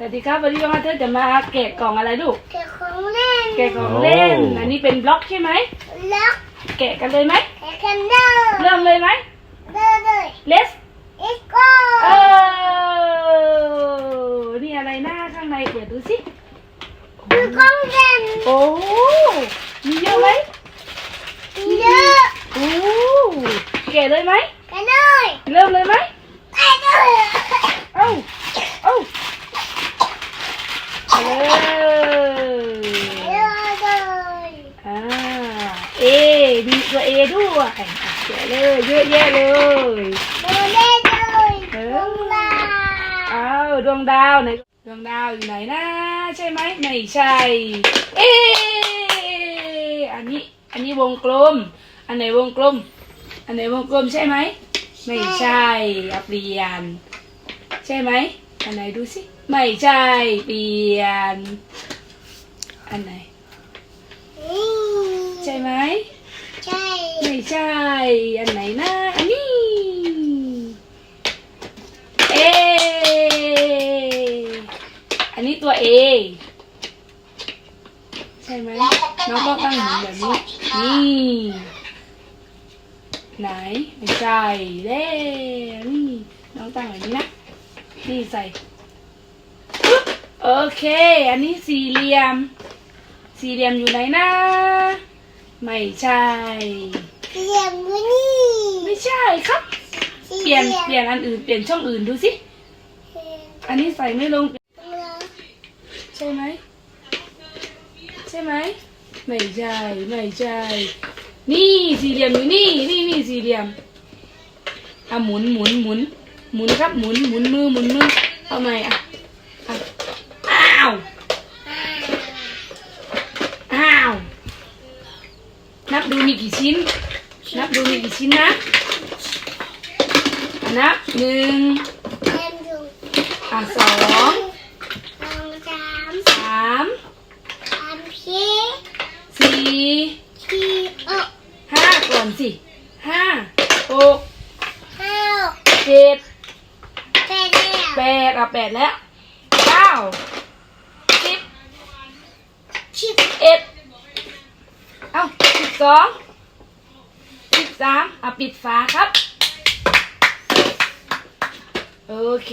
สวัสดีครับวันนี้น้องอาเธอร์จะมาแกะกล่องอะไรลูก เก็บของเล่นแกะกล่องเล่น โอ้ อันนี้เป็นบล็อกใช่ไหม แล้วแกะกันเลยไหมแข่กันเด้อเริ่มเลยไหม เด้อเด้อ let's อีกก็เออนี่อะไรหน้าข้างในเปิดดูสิ คือของเล่นโอ้มีเยอะไหมเยอะโอ้แกะเลยไหม กันเลย เริ่มเลยไหม ไปเลย เอ้าเอ้า เอาเลยเด้อเด้ออ่าเอมีตัวเอด้วยอะแกะเลยเยอะแยะเลยเด้อเด้อเอ้าวดวงดาวไหนดวงดาวอยู่ไหนนะใช่ไหมไม่ใช่ เออันนี้อันนี้วงกลม อันไหนวงกลม อันไหนวงกลมใช่ไหมไม่ใช่อาเปลี่ยนใช่ไหม อันไหนดูสิไม่ใช่เปลี่ยน อันไหนนี่ใช่ไหมใช่ไม่ใช่ อันไหนนะอันนี้ เอ อันนี้ตัวเอ ใช่ไหมน้องก็ตั้งหมุนแบบนี้ นี่ ไหน ไม่ใช่เด้นี่น้องตั้งแบบนี้นะ นี่ใส่ปึ๊บโอเค อันนี้สี่เหลี่ยม สี่เหลี่ยมอยู่ไหนนะ ไม่ใช่เสียงมือนี่ไม่ใช่ครับ เปลี่ยน เปลี่ยนอันอื่น เปลี่ยนช่องอื่นดูสิ อันนี้ใส่ไม่ลง ใช่ไหม ใช่ไหม ไม่ใช่ ไม่ใช่ นี่สี่เหลี่ยมอยู่นี่ นี่นี่สี่เหลี่ยมอะหมุนหมุนหมุน หมุนครับหมุนหมุนมือหมุนมือเอาใหม่อะอะอ้าวอ้าวนับดูมีกี่ชิ้น นับดูมีกี่ชิ้นนะอะนับหนึ่งเต็มดูอะสองสองสามสามสามสี่สี่สี่หกห้าก่อนสิห้าหก ห้า เจ็ด แปดแล้ว แปด อะแปดแล้วเก้าสิบสิบเอ็ดเอ้าสิบสองสิบสามอะปิดฝาครับ โอเค